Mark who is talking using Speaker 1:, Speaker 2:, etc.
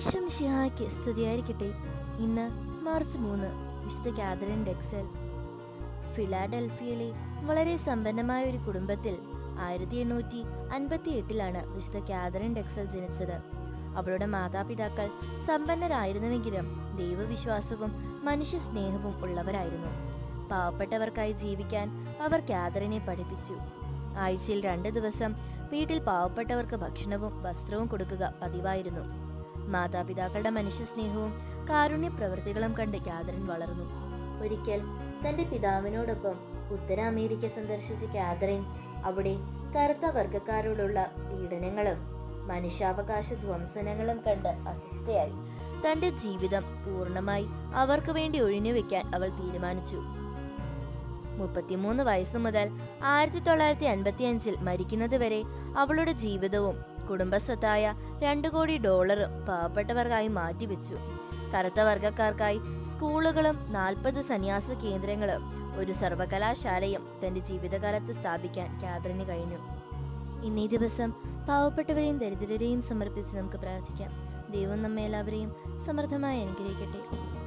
Speaker 1: ഈശോ മിശിഹായ്ക്ക് സ്തുതിയായിരിക്കട്ടെ. ഇന്ന് മാർച്ച് മൂന്ന് വിശുദ്ധ കാതറിൻ ഡെക്സൽ ഫിലാഡൽഫിയയിലെ വളരെ സമ്പന്നമായ ഒരു കുടുംബത്തിൽ ആയിരത്തി എണ്ണൂറ്റി അൻപത്തി എട്ടിലാണ് വിശുദ്ധ കാതറിൻ ഡെക്സൽ ജനിച്ചത്. അവളുടെ മാതാപിതാക്കൾ സമ്പന്നരായിരുന്നുവെങ്കിലും ദൈവവിശ്വാസവും മനുഷ്യ സ്നേഹവും ഉള്ളവരായിരുന്നു. പാവപ്പെട്ടവർക്കായി ജീവിക്കാൻ അവർ കാതറിനെ പഠിപ്പിച്ചു. ആഴ്ചയിൽ രണ്ട് ദിവസം വീട്ടിൽ പാവപ്പെട്ടവർക്ക് ഭക്ഷണവും വസ്ത്രവും കൊടുക്കുക പതിവായിരുന്നു. മാതാപിതാക്കളുടെ മനുഷ്യ സ്നേഹവും കാരുണ്യ പ്രവൃത്തികളും കണ്ട് കാതറിൻ വളർന്നു. ഒരിക്കൽ തന്റെ പിതാവിനോടൊപ്പം ഉത്തര അമേരിക്ക സന്ദർശിച്ച കാതറിൻ അവിടെ കറുത്ത വർഗക്കാരോടുള്ള പീഡനങ്ങളും മനുഷ്യാവകാശ ധ്വംസനങ്ങളും കണ്ട് അസ്വസ്ഥയായി. തന്റെ ജീവിതം പൂർണമായി അവർക്ക് വേണ്ടി ഒഴിഞ്ഞുവെക്കാൻ അവൾ തീരുമാനിച്ചു. മുപ്പത്തിമൂന്ന് വയസ്സു മുതൽ ആയിരത്തി തൊള്ളായിരത്തി അൻപത്തി അഞ്ചിൽ മരിക്കുന്നത് വരെ അവളുടെ ജീവിതവും കുടുംബസ്വത്തായ രണ്ടു കോടി ഡോളറും പാവപ്പെട്ടവർക്കായി മാറ്റിവെച്ചു. കറുത്ത വർഗക്കാർക്കായി സ്കൂളുകളും നാൽപ്പത് സന്യാസ കേന്ദ്രങ്ങളും ഒരു സർവകലാശാലയും തന്റെ ജീവിതകാലത്ത് സ്ഥാപിക്കാൻ കാതറിന് കഴിഞ്ഞു. ഇന്നീ ദിവസം പാവപ്പെട്ടവരെയും ദരിദ്രരെയും സമർപ്പിച്ച് നമുക്ക് പ്രാർത്ഥിക്കാം. ദൈവം നമ്മെ എല്ലാവരെയും സമൃദ്ധമായി അനുഗ്രഹിക്കട്ടെ.